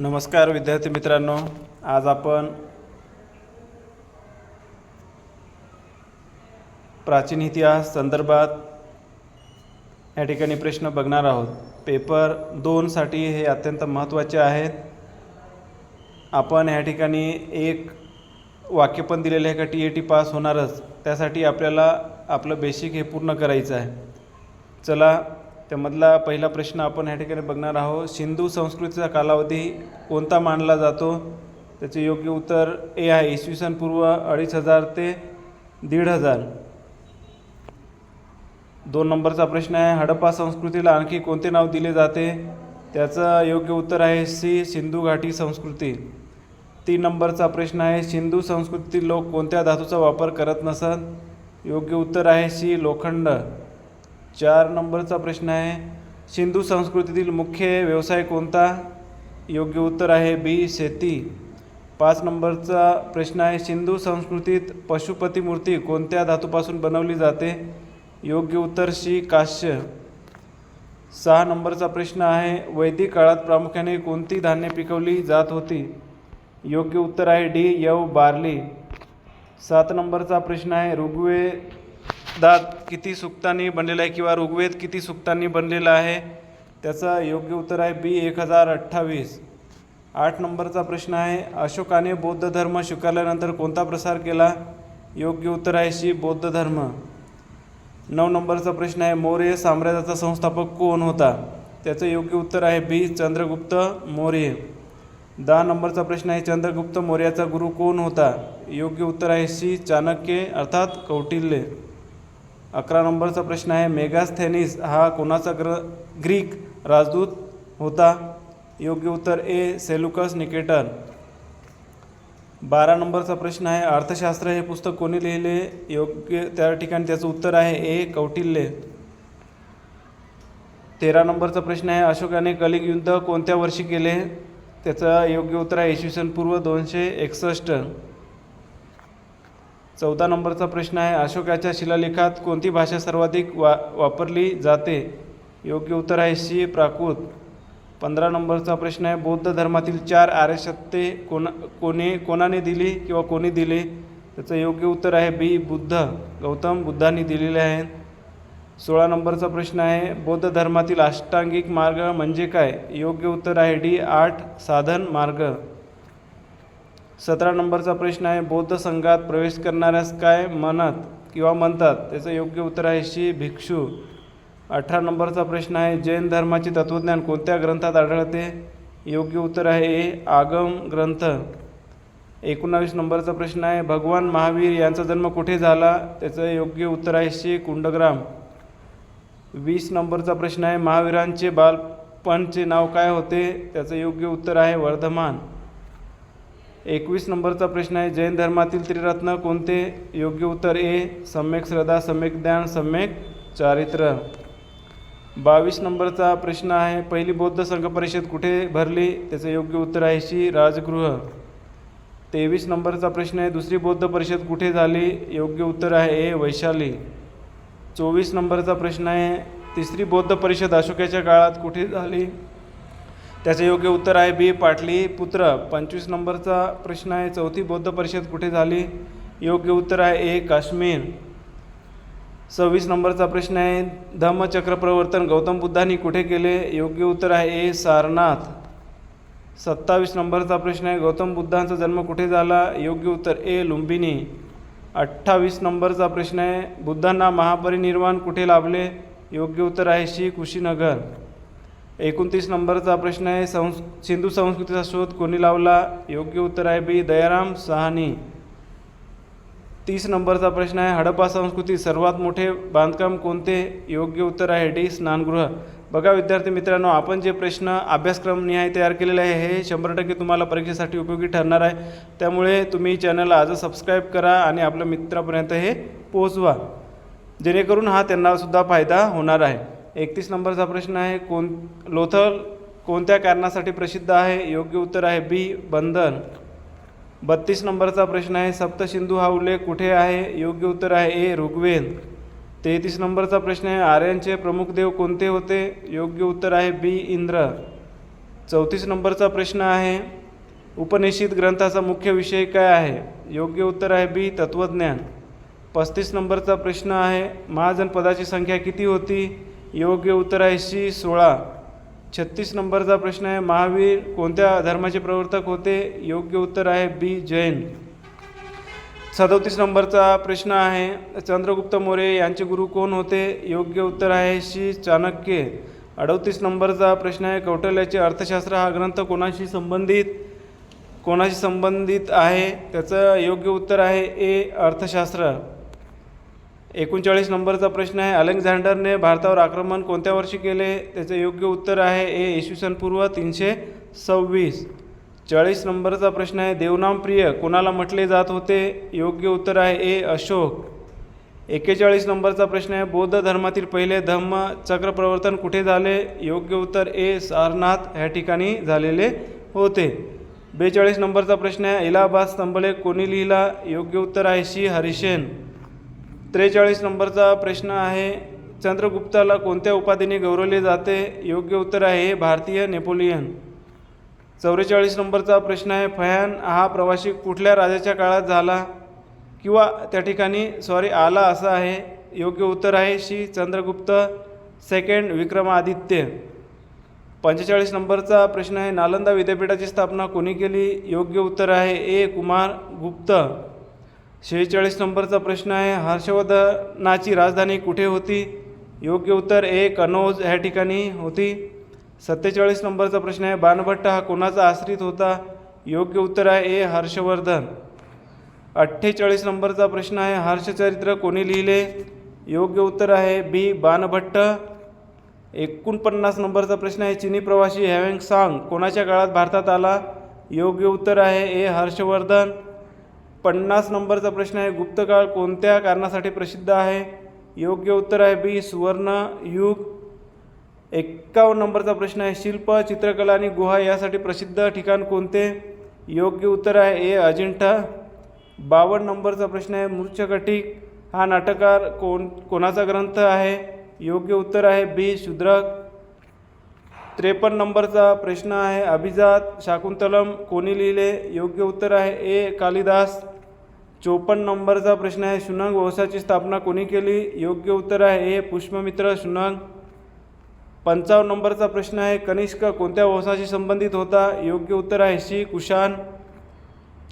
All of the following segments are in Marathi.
नमस्कार विद्यार्थी मित्रांनो आज आपण प्राचीन इतिहास संदर्भात या ठिकाणी प्रश्न बघणार आहोत. पेपर दोनसाठी हे अत्यंत महत्त्वाचे आहेत. आपण ह्या ठिकाणी एक वाक्य पण दिलेलं आहे का टी ए टी पास होणारच. त्यासाठी आपल्याला आपलं बेसिक हे पूर्ण करायचं आहे. चला त्यामधला पहिला प्रश्न आपण या ठिकाणी बघणार आहोत. सिंधू संस्कृतीचा कालावधी कोणता मानला जातो? त्याचे योग्य उत्तर ए आहे. इसवी सन पूर्व अडीच हजार ते दीड हजार. दोन नंबरचा प्रश्न आहे. हडप्पा संस्कृतीला आणखी कोणते नाव दिले जाते? त्याचं योग्य उत्तर आहे सी. सिंधू घाटी संस्कृती. तीन नंबरचा प्रश्न आहे. सिंधू संस्कृतीतील लोक कोणत्या धातूचा वापर करत नसत? योग्य उत्तर आहे सी. लोखंड. चार नंबरचा प्रश्न आहे. सिंधू संस्कृतीतील मुख्य व्यवसाय कोणता? योग्य उत्तर आहे बी शेती. पाच नंबरचा प्रश्न आहे सिंधू संस्कृतीत पशुपती मूर्ती कोणत्या धातूपासून बनवली जाते? योग्य उत्तर सी काश्य. सहा नंबरचा प्रश्न आहे वैदिक काळात प्रामुख्याने कोणती धान्य पिकवली जात होती? योग्य उत्तर आहे डी यव बार्ली. सात नंबरचा प्रश्न आहे दात किती सुक्तांनी बनलेला आहे किंवा ऋग्वेद किती सुक्तांनी बनलेला आहे त्याचं योग्य उत्तर आहे बी एक हजार अठ्ठावीस. आठ नंबरचा प्रश्न आहे अशोकाने बौद्ध धर्म स्वीकारल्यानंतर कोणता प्रसार केला? योग्य उत्तर आहे शी बौद्ध धर्म. नऊ नंबरचा प्रश्न आहे मौर्य साम्राज्याचा संस्थापक कोण होता? त्याचं योग्य उत्तर आहे बी चंद्रगुप्त मौर्य. दहा नंबरचा प्रश्न आहे चंद्रगुप्त मौर्याचा गुरु कोण होता? योग्य उत्तर आहे सी चाणक्य अर्थात कौटिल्य. अकरा नंबरचा प्रश्न आहे. मेगास्थेनिस हा कोणाचा ग्र ग्रीक राजदूत होता? योग्य उत्तर ए सेलुकस निकेटर बारा नंबरचा प्रश्न आहे. अर्थशास्त्र हे पुस्तक कोणी लिहिले? योग्य त्या ठिकाणी त्याचं उत्तर आहे ए कौटिल्य. तेरा नंबरचा प्रश्न आहे. अशोकाने कलिंग युद्ध कोणत्या वर्षी केले? त्याचं योग्य उत्तर आहे. इसवी सन पूर्व दोनशे एकसष्ट. चौदा नंबरचा प्रश्न आहे. अशोकाच्या शिलालेखात कोणती भाषा सर्वाधिक वा वापरली जाते? योग्य उत्तर आहे शी प्राकृत. पंधरा नंबरचा प्रश्न आहे. बौद्ध धर्मातील चार आर्यसत्ते कोणा कोणी कोणाने दिली किंवा कोणी दिली? त्याचं योग्य उत्तर आहे बी. बुद्ध. गौतम बुद्धांनी दिलेले आहे सोळा नंबरचा प्रश्न आहे. बौद्ध धर्मातील अष्टांगिक मार्ग म्हणजे काय? योग्य उत्तर आहे डी. आठ साधन मार्ग. सतरा नंबरचा प्रश्न आहे बौद्ध संघात प्रवेश करणाऱ्यास काय म्हणत किंवा म्हणतात? त्याचं योग्य उत्तर आहे शी भिक्षू. अठरा नंबरचा प्रश्न आहे जैन धर्माचे तत्त्वज्ञान कोणत्या ग्रंथात आढळते? योग्य उत्तर आहे ए आगम ग्रंथ. एकोणावीस नंबरचा प्रश्न आहे भगवान महावीर यांचा जन्म कुठे झाला? त्याचं योग्य उत्तर आहे शी कुंडग्राम. वीस नंबरचा प्रश्न आहे महावीरांचे बालपणचे नाव काय होते? त्याचं योग्य उत्तर आहे वर्धमान. एकवीस नंबरचा प्रश्न आहे. जैन धर्मातील त्रिरत्न कोणते? योग्य उत्तर ए सम्यक श्रद्धा सम्यक ज्ञान सम्यक चारित्र्य बावीस नंबरचा प्रश्न आहे. पहिली बौद्ध संघ परिषद कुठे भरली? त्याचं योग्य उत्तर आहे शी राजगृह. तेवीस नंबरचा प्रश्न आहे. दुसरी बौद्ध परिषद कुठे झाली? योग्य उत्तर आहे ए वैशाली. चोवीस नंबरचा प्रश्न आहे. तिसरी बौद्ध परिषद अशोकाच्या काळात कुठे झाली? त्याचे योग्य उत्तर आहे बी. पाटलीपुत्र पंचवीस नंबरचा प्रश्न आहे. चौथी बौद्ध परिषद कुठे झाली? योग्य उत्तर आहे ए. काश्मीर. सव्वीस नंबरचा प्रश्न आहे. धम्मचक्र प्रवर्तन गौतम बुद्धांनी कुठे केले? योग्य उत्तर आहे ए. सारनाथ. सत्तावीस नंबरचा प्रश्न आहे. गौतम बुद्धांचा जन्म कुठे झाला? योग्य उत्तर ए. लुंबिनी. अठ्ठावीस नंबरचा प्रश्न आहे. बुद्धांना महापरिनिर्वाण कुठे लाभले? योग्य उत्तर आहे शी कुशीनगर. एकोणतीस नंबरचा प्रश्न आहे संस् सिंधू संस्कृतीचा शोध कोणी लावला? योग्य उत्तर आहे बी दयाराम सहानी. तीस नंबरचा प्रश्न आहे हडप्पा संस्कृती सर्वात मोठे बांधकाम कोणते? योग्य उत्तर आहे डी स्नानगृह. बघा विद्यार्थी मित्रांनो आपण जे प्रश्न अभ्यासक्रम निहाय तयार केलेले आहे हे शंभर टक्के तुम्हाला परीक्षेसाठी उपयोगी ठरणार आहे. त्यामुळे तुम्ही चॅनलला आजच सबस्क्राईब करा आणि आपल्या मित्रापर्यंत हे पोहोचवा. जेणेकरून हा त्यांनासुद्धा फायदा होणार आहे. एकतीस नंबरचा प्रश्न आहे कोण लोथल कोणत्या कारणासाठी प्रसिद्ध आहे? योग्य उत्तर आहे बी बंधन. बत्तीस नंबरचा प्रश्न आहे सप्तसिंधू हा उल्लेख कुठे आहे? योग्य उत्तर आहे ए ऋग्वेद. तेहतीस नंबरचा प्रश्न आहे आर्यांचे प्रमुख देव कोणते होते? योग्य उत्तर आहे बी इंद्र. चौतीस नंबरचा प्रश्न आहे उपनिषद ग्रंथाचा मुख्य विषय काय आहे? योग्य उत्तर आहे बी तत्त्वज्ञान. पस्तीस नंबरचा प्रश्न आहे महाजनपदाची संख्या किती होती? योग्य उत्तर आहे सी सोळा. छत्तीस नंबरचा प्रश्न आहे महावीर कोणत्या धर्माचे प्रवर्तक होते? योग्य उत्तर आहे बी जैन. सदोतीस नंबरचा प्रश्न आहे चंद्रगुप्त मोरे यांचे गुरु कोण होते? योग्य उत्तर आहे शी चाणक्य. अडतीस नंबरचा प्रश्न आहे कौटल्याचे अर्थशास्त्र हा ग्रंथ कोणाशी संबंधित? कोणाशी संबंधित आहे? त्याचं योग्य उत्तर आहे ए अर्थशास्त्र. एकोणचाळीस नंबरचा प्रश्न आहे. अलेक्झांडरने भारतावर आक्रमण कोणत्या वर्षी केले? त्याचे योग्य उत्तर आहे ए. इसवी सन पूर्व तीनशे सव्वीस. चाळीस नंबरचा प्रश्न आहे. देवनामप्रिय कोणाला म्हटले जात होते? योग्य उत्तर आहे ए. अशोक. एक्केचाळीस नंबरचा प्रश्न आहे. बौद्ध धर्मातील पहिले धम्म चक्र प्रवर्तन कुठे झाले? योग्य उत्तर ए. सारनाथ. ह्या ठिकाणी झालेले होते. बेचाळीस नंबरचा प्रश्न आहे. इलाहाबाद स्तंभले कोणी लिहिला? योग्य उत्तर आहे शी हरिशेन त्रेचाळीस नंबरचा प्रश्न आहे. चंद्रगुप्ताला कोणत्या उपाधीने गौरवले जाते? योग्य उत्तर आहे हे भारतीय नेपोलियन. चौवेचाळीस नंबरचा प्रश्न आहे फयान हा प्रवासी कुठल्या राजाच्या काळात झाला? किंवा त्या ठिकाणी सॉरी आला असं आहे. योग्य उत्तर आहे श्री चंद्रगुप्त सेकंड विक्रमादित्य. पंचेचाळीस नंबरचा प्रश्न आहे नालंदा विद्यापीठाची स्थापना कोणी केली? योग्य उत्तर आहे ए. कुमार गुप्त. शेहेचाळीस नंबरचा प्रश्न आहे. हर्षवर्धनाची राजधानी कुठे होती? योग्य उत्तर ए कनौज ह्या ठिकाणी होती. सत्तेचाळीस नंबरचा प्रश्न आहे. बाणभट्ट हा कोणाचा आश्रित होता? योग्य उत्तर आहे ए हर्षवर्धन. अठ्ठेचाळीस नंबरचा प्रश्न आहे. हर्षचरित्र कोणी लिहिले? योग्य उत्तर आहे बी बाणभट्ट. एकोणपन्नास नंबरचा प्रश्न आहे. चिनी प्रवासी हॅवेंग सांग कोणाच्या काळात भारतात आला? योग्य उत्तर आहे ए हर्षवर्धन. पन्नास नंबरचा प्रश्न आहे. गुप्तकाळ कोणत्या कारणासाठी प्रसिद्ध आहे? योग्य उत्तर आहे बी सुवर्ण युग. एक्कावन्न नंबरचा प्रश्न आहे. शिल्प चित्रकला आणि गुहा यासाठी प्रसिद्ध ठिकाण कोणते? योग्य उत्तर आहे ए अजिंठा. बावन्न नंबरचा प्रश्न आहे. मूर्छकटिक हा नाटककार कोण कोणाचा ग्रंथ आहे? योग्य उत्तर आहे बी शूद्रक त्रेपन्न नंबरचा प्रश्न आहे. अभिजात शाकुंतलम कोणी लिहिले? योग्य उत्तर आहे. ए. कालिदास. चोपन्न नंबरचा प्रश्न आहे. शुनंग वंशाची स्थापना कोणी केली? योग्य उत्तर आहे. ए. पुष्पमित्र शुनंग पंचावन्न नंबरचा प्रश्न आहे. कनिष्क कोणत्या वंशाशी संबंधित होता? योग्य उत्तर आहे. शी कुशान.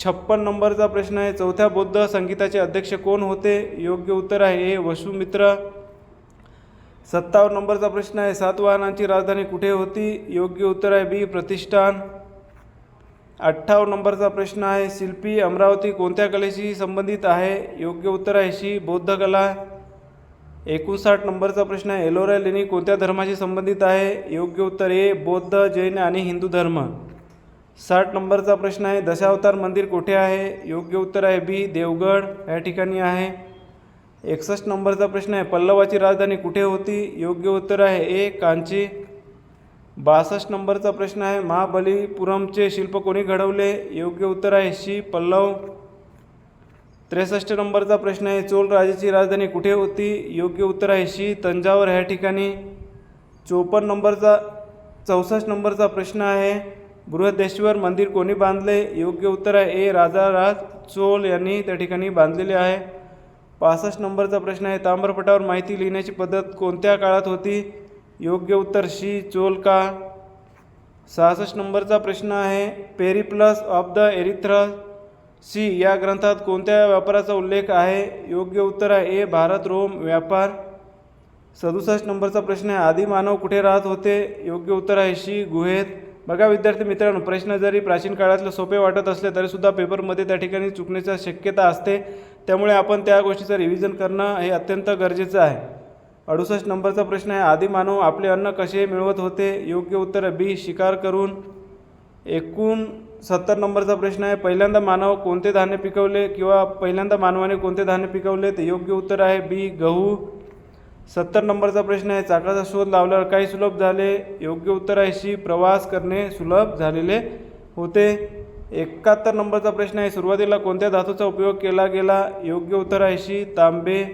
छप्पन नंबरचा प्रश्न आहे. चौथ्या बौद्ध संगीताचे अध्यक्ष कोण होते? योग्य उत्तर आहे. ए. वसुमित्र. सत्तावन्न नंबरचा प्रश्न आहे. सातवाहनांची राजधानी कुठे होती? योग्य उत्तर आहे बी प्रतिष्ठान. अठ्ठावन्न नंबरचा प्रश्न आहे. शिल्पी अमरावती कोणत्या कलेशी संबंधित आहे? योग्य उत्तर आहे शी बौद्ध कला. एकोणसाठ नंबरचा प्रश्न आहे. एलोरा लेणी कोणत्या धर्माशी संबंधित आहे? योग्य उत्तर ए बौद्ध जैन आणि हिंदू धर्म. साठ नंबरचा प्रश्न आहे. दशावतार मंदिर कुठे आहे? योग्य उत्तर आहे बी देवगड. या ठिकाणी आहे. एकसष्ट नंबरचा प्रश्न आहे पल्लवाची राजधानी कुठे होती? योग्य उत्तर आहे ए कांची. बासष्ट नंबरचा प्रश्न आहे महाबलीपुरमचे शिल्प कोणी घडवले? योग्य उत्तर आहे शी पल्लव. त्रेसष्ट नंबरचा प्रश्न आहे चोल राजाची राजधानी कुठे होती? योग्य उत्तर आहे शी तंजावर. ह्या ठिकाणी चोपन्न नंबरचा चौसष्ट नंबरचा प्रश्न आहे बृहदेश्वर मंदिर कोणी बांधले? योग्य उत्तर आहे ए राजाराज चोल यांनी त्या ठिकाणी बांधलेले आहे. पासष्ट नंबरचा प्रश्न आहे. ताम्रपटावर माहिती लिहिण्याची पद्धत कोणत्या काळात होती? योग्य उत्तर शी चोल का सहासष्ट नंबरचा प्रश्न आहे. Periplus of the Erythraean sea या ग्रंथात कोणत्या व्यापाराचा उल्लेख आहे? योग्य उत्तर आहे ए भारत रोम व्यापार. सदुसष्ट नंबरचा प्रश्न आहे. आदिमानव कुठे राहत होते? योग्य उत्तर आहे शी गुहेत. बघा विद्यार्थी मित्रांनो प्रश्न जरी प्राचीन काळातले सोपे वाटत असले तरीसुद्धा पेपरमध्ये त्या ठिकाणी चुकण्याची शक्यता असते. त्यामुळे आपण त्या गोष्टीचं रिव्हिजन करणं हे अत्यंत गरजेचं आहे. अडुसष्ट नंबरचा प्रश्न आहे आदिमानव आपले अन्न कसे मिळवत होते? योग्य उत्तर बी शिकार करून. एकूण सत्तर नंबरचा प्रश्न आहे पहिल्यांदा मानव कोणते धान्य पिकवले किंवा पहिल्यांदा मानवाने कोणते धान्य पिकवले? ते योग्य उत्तर आहे बी गहू. सत्तर नंबरचा प्रश्न आहे चाकाचा शोध लावल्यावर काही सुलभ झाले? योग्य उत्तर आहे शी प्रवास करणे सुलभ झालेले होते. एकाहत्तर नंबरचा प्रश्न आहे. सुरुवातीला कोणत्या धातूचा उपयोग केला गेला? योग्य उत्तर आहे शी तांबे.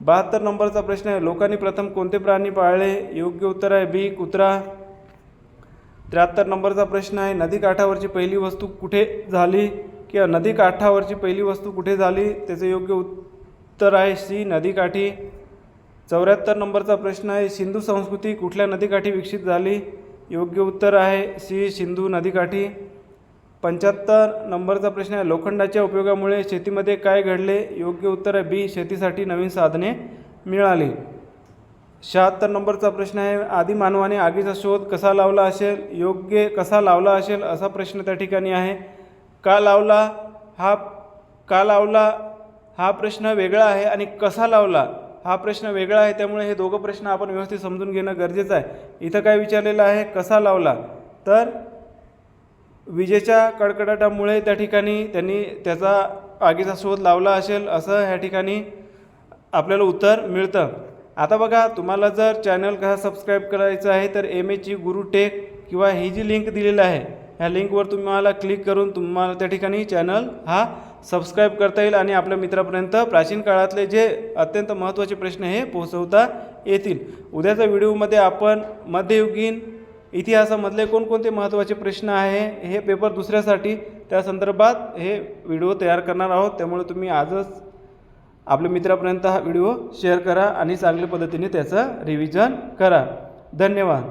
बहात्तर नंबरचा प्रश्न आहे. लोकांनी प्रथम कोणते प्राणी पाळले? योग्य उत्तर आहे बी कुत्रा. त्र्याहत्तर नंबरचा प्रश्न आहे. नदीकाठावरची पहिली वस्तू कुठे झाली? किंवा नदीकाठावरची पहिली वस्तू कुठे झाली? त्याचं योग्य उत्तर आहे सी नदीकाठी चौऱ्याहत्तर नंबरचा प्रश्न आहे. सिंधू संस्कृती कुठल्या नदीकाठी विकसित झाली? योग्य उत्तर आहे सी सिंधू नदीकाठी पंच्याहत्तर नंबरचा प्रश्न आहे. लोखंडाच्या उपयोगामुळे शेतीमध्ये काय घडले? योग्य उत्तर आहे. बी शेतीसाठी नवीन साधने मिळाली. शहात्तर नंबरचा प्रश्न आहे. आधी मानवाने आगीचा शोध कसा लावला असेल? योग्य कसा लावला असेल? असा प्रश्न त्या ठिकाणी आहे. का लावला? हा का लावला? हा प्रश्न वेगळा आहे आणि कसा लावला? हा प्रश्न वेगळा आहे. त्यामुळे हे दोघं प्रश्न आपण व्यवस्थित समजून घेणं गरजेचं आहे. इथं काय विचारलेलं आहे? कसा लावला? तर विजेच्या कडकडाटामुळे त्या ठिकाणी त्यांनी त्याचा आगीचा शोध लावला असेल असं ह्या ठिकाणी आपल्याला उत्तर मिळतं. आता बघा तुम्हाला जर चॅनल कसा सबस्क्राईब करायचं आहे तर एम एची गुरु टेक किंवा ही जी लिंक दिलेली आहे ह्या लिंकवर तुम्हाला क्लिक करून तुम्हाला त्या ठिकाणी चॅनल हा सबस्क्राईब करता येईल आणि आपल्या मित्रापर्यंत प्राचीन काळातले जे अत्यंत महत्त्वाचे प्रश्न हे पोहोचवता येतील. उद्याच्या व्हिडिओमध्ये आपण मध्ययुगीन इतिहासामधले कोणकोणते महत्त्वाचे प्रश्न आहे हे पेपर दुसऱ्यासाठी त्या संदर्भात हे व्हिडिओ तयार करणार आहोत. त्यामुळे तुम्ही आजच आपल्या मित्रापर्यंत हा व्हिडिओ शेअर करा आणि चांगल्या पद्धतीने त्याचं रिव्हिजन करा. धन्यवाद.